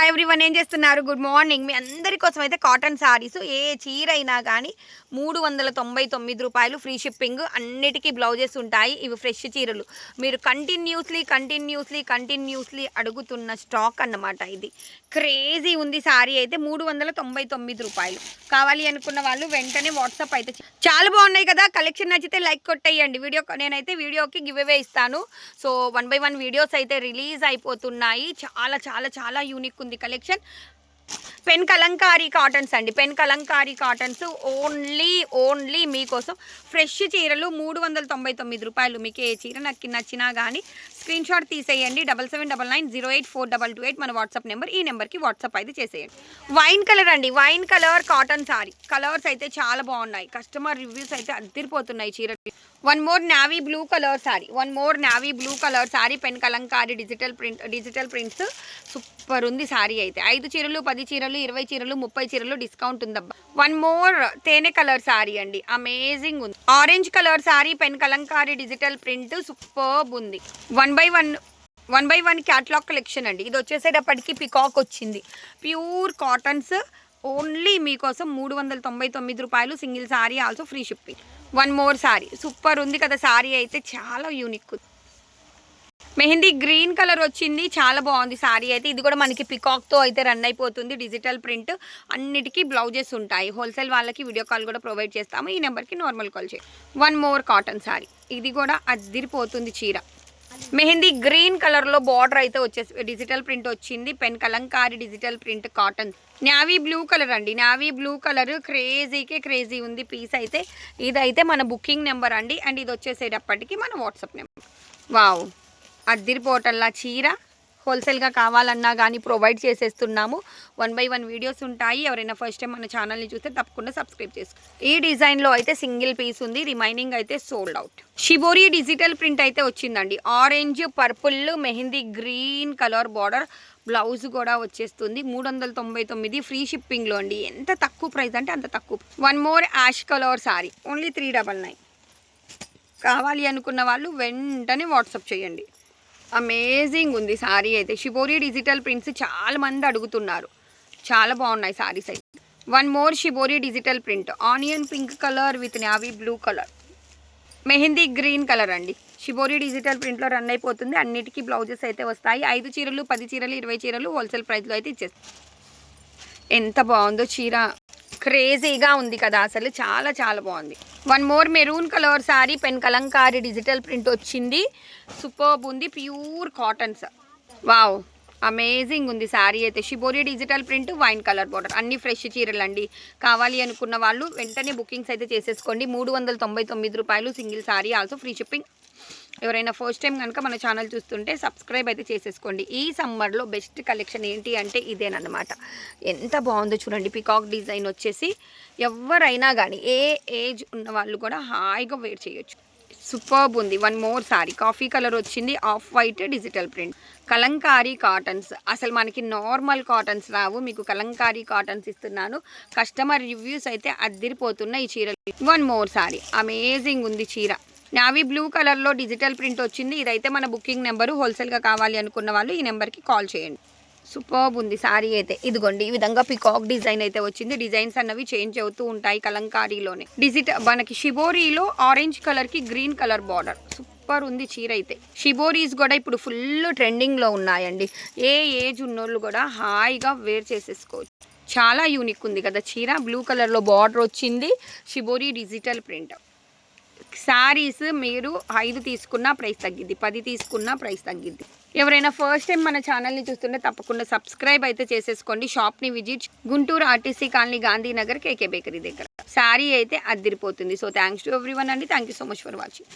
Hi everyone ఏం చేస్తున్నారు? Good morning మీ అందరి కోసం అయితే కాటన్ సారీస్ ఏ చీర అయినా కానీ మూడు వందల తొంభై తొమ్మిది రూపాయలు ఫ్రీ షిప్పింగ్ అన్నిటికీ బ్లౌజెస్ ఉంటాయి. ఇవి ఫ్రెష్ చీరలు. మీరు కంటిన్యూస్లీ కంటిన్యూస్లీ కంటిన్యూస్లీ అడుగుతున్న స్టాక్ అన్నమాట ఇది. క్రేజీ ఉంది సారీ అయితే మూడు వందల తొంభై తొమ్మిది రూపాయలు. కావాలి అనుకున్న వాళ్ళు వెంటనే వాట్సాప్ అయితే చాలా బాగున్నాయి కదా? కలెక్షన్ నచ్చితే లైక్ కొట్టేయండి. వీడియో నేనైతే వీడియోకి గివ్ అవే ఇస్తాను. So one by one videos అయితే రిలీజ్ అయిపోతున్నాయి. చాలా చాలా చాలా యూనిక్ ఉంది. కలెక్షన్. పెన్ కలంకారీ కాటన్స్ అండి. Pen Kalamkari cottons only only మీకోసం ఫ్రెష్ చీరలు మూడు వందల తొంభై తొమ్మిది రూపాయలు. మీకు ఏ చీర నాకు నచ్చినా కానీ స్క్రీన్ షాట్ తీసేయండి. Double seven double nine zero eight four double two eight మన వాట్సాప్ నెంబర్. ఈ నెంబర్కి వాట్సాప్ అయితే చేసేయండి. వైన్ కలర్ అండి. Wine colour cotton sari. Colours అయితే చాలా బాగున్నాయి. కస్టమర్ రివ్యూస్ అయితే అద్దరిపోతున్నాయి చీర one more navy blue colour sari one more navy blue colour sari pen kalamkari digital print digital prints super ఉంది సారీ అయితే. ఐదు చీరలు పది చీరలు ఇరవై చీరలు ముప్పై చీరలు డిస్కౌంట్ ఉందబ్బా వన్ మోర్ తేనె కలర్ శారీ అండి. అమేజింగ్ ఉంది. Orange colour sari pen kalamkari digital print superb ఉంది. One by one one by one catalogue collection అండి. ఇది వచ్చేసేటప్పటికి పికాక్ వచ్చింది. ప్యూర్ కాటన్స్ ఓన్లీ మీకోసం మూడు వందల తొంభై తొమ్మిది రూపాయలు single sari also free shipping one more sari super ఉంది కదా శారీ అయితే చాలా యూనిక్ మెహందీ గ్రీన్ కలర్ వచ్చింది చాలా బాగుంది శారీ అయితే. ఇది కూడా మనకి పికాక్తో అయితే రన్ అయిపోతుంది డిజిటల్ ప్రింట్ అన్నిటికీ బ్లౌజెస్ ఉంటాయి. హోల్సేల్ వాళ్ళకి వీడియో కాల్ కూడా ప్రొవైడ్ చేస్తాము. ఈ నెంబర్కి నార్మల్ కాల్ చేయండి వన్ మోర్ కాటన్ సారీ ఇది కూడా అద్దిరిపోతుంది చీర. మెహందీ గ్రీన్ కలర్లో బార్డర్ అయితే వచ్చేసి డిజిటల్ ప్రింట్ వచ్చింది. Pen Kalamkari digital print cotton navy blue colour అండి. నావీ బ్లూ కలర్ క్రేజీకే క్రేజీ ఉంది పీస్ అయితే. ఇదైతే మన బుకింగ్ నెంబర్ అండి. అండ్ ఇది వచ్చేసేటప్పటికి మన వాట్సాప్ నెంబర్. వావ్. అద్దిరిపోటల్లా చీర. హోల్సేల్గా కావాలన్నా కానీ ప్రొవైడ్ చేసేస్తున్నాము. వన్ బై వన్ వీడియోస్ ఉంటాయి. ఎవరైనా ఫస్ట్ టైం మన ఛానల్ని చూస్తే తప్పకుండా సబ్స్క్రైబ్ చేసుకో ఈ డిజైన్లో అయితే సింగిల్ పీస్ ఉంది. రిమైనింగ్ అయితే sold out. Shibori digital print అయితే వచ్చిందండి. Orange purple mehndi green colour border blouse కూడా వచ్చేస్తుంది. మూడు వందల తొంభై తొమ్మిది ఫ్రీ షిప్పింగ్లో అండి. ఎంత తక్కువ ప్రైస్ అంటే అంత తక్కువ. One more ash colour saree. Only three double nine. కావాలి అనుకున్న వాళ్ళు వెంటనే వాట్సాప్ చేయండి. అమేజింగ్ ఉంది సారీ అయితే. షిబోరి డిజిటల్ ప్రింట్స్ చాలా మంది అడుగుతున్నారు. చాలా బాగున్నాయి సారీస్ అయితే. One more shibori digital print onion pink colour with navy blue colour mehndi green colour అండి. షిబోరి డిజిటల్ ప్రింట్లో రన్ అయిపోతుంది. అన్నిటికీ బ్లౌజెస్ అయితే వస్తాయి. ఐదు చీరలు పది చీరలు ఇరవై చీరలు హోల్సేల్ ప్రైస్లో అయితే ఇచ్చేస్తాయి ఎంత బాగుందో చీర. క్రేజీగా ఉంది కదా అసలు. చాలా చాలా బాగుంది. One more maroon colour saree pen Kalamkari digital print వచ్చింది. సూపర్బ్ ఉంది ప్యూర్ కాటన్స్ వావ్ అమేజింగ్ ఉంది సారీ అయితే. Shibori digital print wine colour border అన్ని ఫ్రెష్ చీరలు అండి. కావాలి అనుకున్న వాళ్ళు వెంటనే బుకింగ్స్ అయితే చేసేసుకోండి. మూడు వందల తొంభై తొమ్మిది రూపాయలు single saree also free shipping ఎవరైనా ఫస్ట్ టైం కనుక మన ఛానల్ చూస్తుంటే సబ్స్క్రైబ్ అయితే చేసేసుకోండి. ఈ సమ్మర్లో బెస్ట్ కలెక్షన్ ఏంటి అంటే ఇదేనమాట ఎంత బాగుందో చూడండి పికాక్ డిజైన్ వచ్చేసి ఎవరైనా కానీ ఏ ఏజ్ ఉన్న వాళ్ళు కూడా హాయిగా వేర్ చేయొచ్చు. సూపర్బ్ ఉంది. One more saree coffee colour వచ్చింది off white digital print Kalamkari cottons అసలు మనకి నార్మల్ కాటన్స్ రావు. మీకు కలంకారీ కాటన్స్ ఇస్తున్నాను. కస్టమర్ రివ్యూస్ అయితే అద్దిరిపోతున్నాయి ఈ చీరలు. వన్ మోర్ సారీ అమేజింగ్ ఉంది చీర. నావీ బ్లూ కలర్లో డిజిటల్ ప్రింట్ వచ్చింది. ఇదైతే మన బుకింగ్ నెంబరు హోల్సేల్గా కావాలి అనుకున్న వాళ్ళు ఈ నెంబర్కి కాల్ చేయండి. సూపర్బ్ ఉంది సారీ అయితే. ఇదిగోండి ఈ విధంగా పికాక్ డిజైన్ అయితే వచ్చింది. డిజైన్స్ అన్నవి చేంజ్ అవుతూ ఉంటాయి కలంకారీలోనే. డిజిటల్ మనకి షిబోరీలో ఆరెంజ్ కలర్కి గ్రీన్ కలర్ బార్డర్. సూపర్ ఉంది చీర అయితే. షిబోరీస్ కూడా ఇప్పుడు ఫుల్ ట్రెండింగ్లో ఉన్నాయండి. ఏ ఏజ్ ఉన్నోళ్ళు కూడా హాయిగా వేర్ చేసేసుకోవచ్చు. చాలా యూనిక్ ఉంది కదా చీర. బ్లూ కలర్లో బార్డర్ వచ్చింది. Shibori digital print. శారీస్ మీరు ఐదు తీసుకున్నా ప్రైస్ తగ్గిద్ది పది తీసుకున్నా ప్రైస్ తగ్గిద్ది. ఎవరైనా ఫస్ట్ టైం మన ఛానల్ని చూస్తుంటే తప్పకుండా సబ్స్క్రైబ్ అయితే చేసేసుకోండి. షాప్ని visit Guntur RTC colony Gandhinagar KK bakery దగ్గర. శారీ అయితే అద్దిరిపోతుంది. So thanks to everyone అండి. Thank you so much for watching